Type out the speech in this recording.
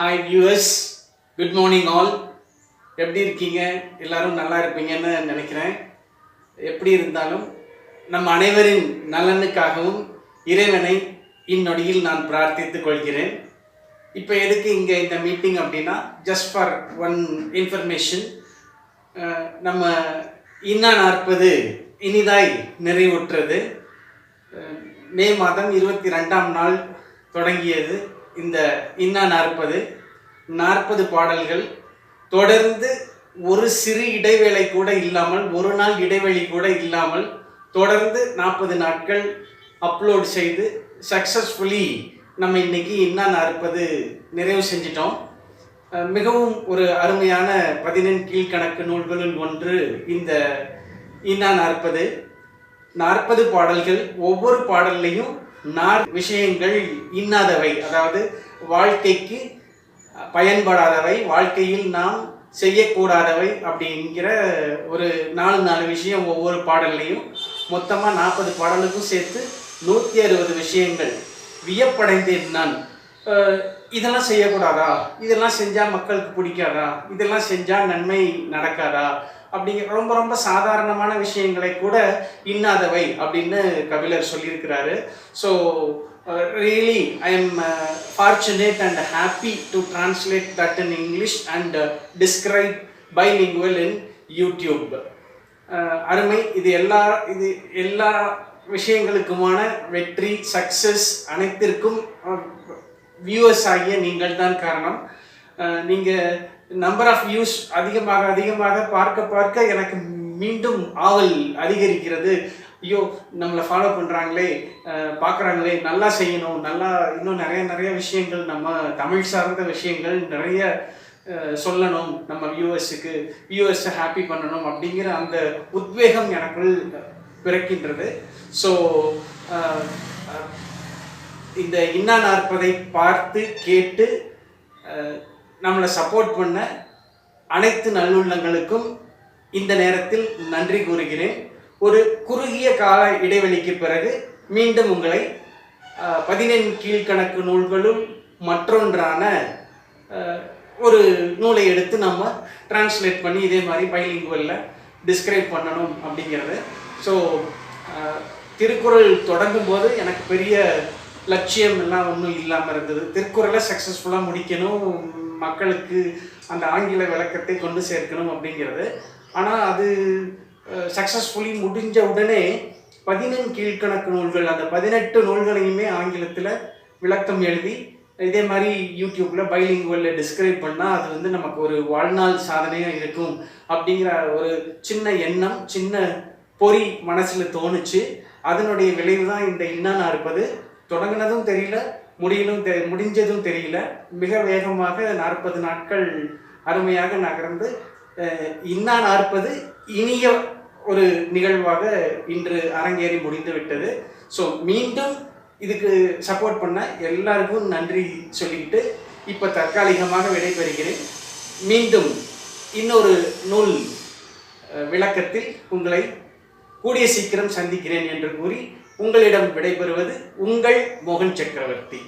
Hi viewers good morning all எப்படி இருக்கீங்க? எல்லாரும் நல்லா இருப்பீங்கன்னு நினைக்கிறேன். எப்படி இருந்தாலும் நம் அனைவரின் நலனுக்காகவும் இறைவனை இந்நொடியில் நான் பிரார்த்தித்துக் கொள்கிறேன். இப்போ எதுக்கு இங்கே இந்த மீட்டிங் அப்படின்னா ஜஸ்ட் ஃபார் ஒன் இன்ஃபர்மேஷன் நம்ம இன்னா நாற்பது இனிதாய் நிறைவுற்றது. மே மாதம் இருபத்தி ரெண்டாம் நாள் தொடங்கியது. இந்த இன்னா நாற்பது நாற்பது பாடல்கள் தொடர்ந்து ஒரு சிறு இடைவேளை கூட இல்லாமல் ஒரு நாள் இடைவெளி கூட இல்லாமல் தொடர்ந்து நாற்பது நாட்கள் அப்லோட் செய்து சக்ஸஸ்ஃபுல்லி நம்ம இன்னைக்கு இன்னா நாற்பது நிறைவு செஞ்சிட்டோம். மிகவும் ஒரு அருமையான பதினெண் கீழ்கணக்கு நூல்களுள் ஒன்று இந்த இன்னா நாற்பது. நாற்பது பாடல்கள் ஒவ்வொரு பாடல்லையும் நார் விஷயங்கள் இன்னாதவை அதாவது வாழ்க்கைக்கு பயன்படாதவை வாழ்க்கையில் நாம் செய்யக்கூடாதவை அப்படிங்கிற ஒரு நாலு நாலு விஷயம் ஒவ்வொரு பாடல்லையும் மொத்தமாக நாற்பது பாடலுக்கும் சேர்த்து நூற்றி அறுபது விஷயங்கள். வியப்படைந்தேன் நான் இதெல்லாம் செய்யக்கூடாதா? இதெல்லாம் செஞ்சால் மக்களுக்கு பிடிக்காதா? இதெல்லாம் செஞ்சால் நன்மை நடக்காதா? அப்படிங்கிற ரொம்ப ரொம்ப சாதாரணமான விஷயங்களை கூட இன்னாதவை அப்படின்னு கபிலர் சொல்லியிருக்கிறாரு. So really I am fortunate and happy to translate that in English and describe bilingual in YouTube அருமை. இது எல்லா இது எல்லா விஷயங்களுக்குமான வெற்றி சக்சஸ் அனைத்திற்கும் uh, வியூவர்ஸ் ஆகிய நீங்கள் தான் காரணம் uh, நீங்கள் நம்பர் ஆஃப் வியூஸ் அதிகமாக அதிகமாக பார்க்க பார்க்க எனக்கு மீண்டும் ஆவல் அதிகரிக்கிறது. ஐயோ நம்மளை ஃபாலோ பண்ணுறாங்களே பார்க்குறாங்களே நல்லா செய்யணும் நல்லா இன்னும் நிறைய நிறைய விஷயங்கள் நம்ம தமிழ் சார்ந்த விஷயங்கள் நிறைய சொல்லணும் நம்ம வியூவர்ஸுக்கு வியூவர்ஸை ஹாப்பி பண்ணணும் அப்படிங்கிற அந்த உத்வேகம் எனக்குள் பிறக்கின்றது. ஸோ இந்த இன்னா நாற்பதை பார்த்து கேட்டு நம்மளை சப்போர்ட் பண்ண அனைத்து நல்லுள்ளங்களுக்கும் இந்த நேரத்தில் நன்றி கூறுகிறேன். ஒரு குறுகிய கால இடைவெளிக்கு பிறகு மீண்டும் உங்களை பதினேழு பதினெண் கீழ்கணக்கு நூல்களும் மற்றொன்றான ஒரு நூலை எடுத்து நம்ம டிரான்ஸ்லேட் பண்ணி இதே மாதிரி பைலிங்குவலில் டிஸ்கிரைப் பண்ணணும் அப்படிங்கிறது. ஸோ திருக்குறள் தொடங்கும் போது எனக்கு பெரிய லட்சியம் எல்லாம் ஒன்றும் இல்லாமல் இருந்தது. திருக்குறளை சக்ஸஸ்ஃபுல்லாக முடிக்கணும் மக்களுக்கு அந்த ஆங்கில விளக்கத்தை கொண்டு சேர்க்கணும் அப்படிங்கிறது. ஆனால் அது சக்ஸஸ்ஃபுல்லி முடிஞ்ச உடனே பதினெண் கீழ்கணக்கு நூல்கள் அந்த பதினெட்டு நூல்களையுமே ஆங்கிலத்தில் விளக்கம் எழுதி இதே மாதிரி யூடியூப்பில் பைலிங்குவலில் டிஸ்கிரைப் பண்ணால் அது வந்து நமக்கு ஒரு வாழ்நாள் சாதனையாக இருக்கும் அப்படிங்கிற ஒரு சின்ன எண்ணம் சின்ன பொறி மனசில் தோணுச்சு. அதனுடைய விளைவு தான் இந்த இன்னானா இருப்பது. தொடங்கினதும் தெரியல முடியலும் தெ முடிஞ்சதும் தெரியல. மிக வேகமாக நாற்பது நாட்கள் அருமையாக நகர்ந்து இன்னா நாற்பது இனிய ஒரு நிகழ்வாக இன்று அரங்கேறி முடிந்து விட்டது. ஸோ மீண்டும் இதுக்கு சப்போர்ட் பண்ண எல்லாருக்கும் நன்றி சொல்லிக்கிட்டு இப்போ தற்காலிகமாக விடைபெறுகிறேன். மீண்டும் இன்னொரு நூல் விளக்கத்தில் உங்களை கூடிய சீக்கிரம் சந்திக்கிறேன் என்று கூறி உங்களிடம் விடைபெறுவது உங்கள் மோகன் சக்கரவர்த்தி.